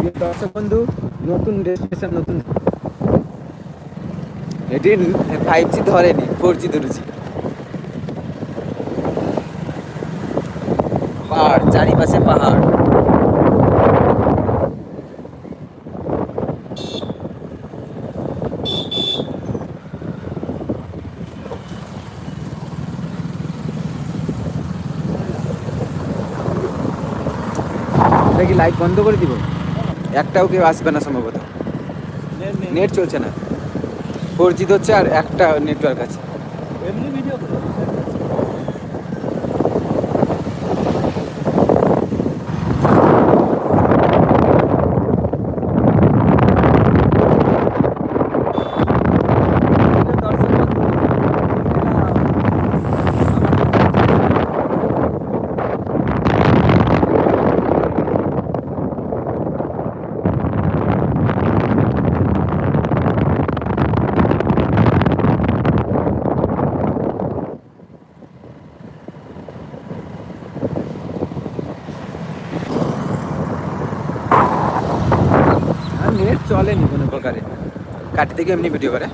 প্রিয় দর্শক বন্ধু, নতুন ডেস্টিনেশন নতুন এটি ফাইভ জি ধরেনি ফোর জি ধরেছি। পাহাড়, চারিপাশে পাহাড়। এটা কি লাইট বন্ধ করে দিব। একটাও কেউ আসবে না সম্ভবত। নেট চলছে না। ফোর জি হচ্ছে আর একটা নেটওয়ার্ক আছে। এমনি ভিডিও আর নেট চলেনি কোনো প্রকারে। কাটি থেকে এমনি ভিডিও করে।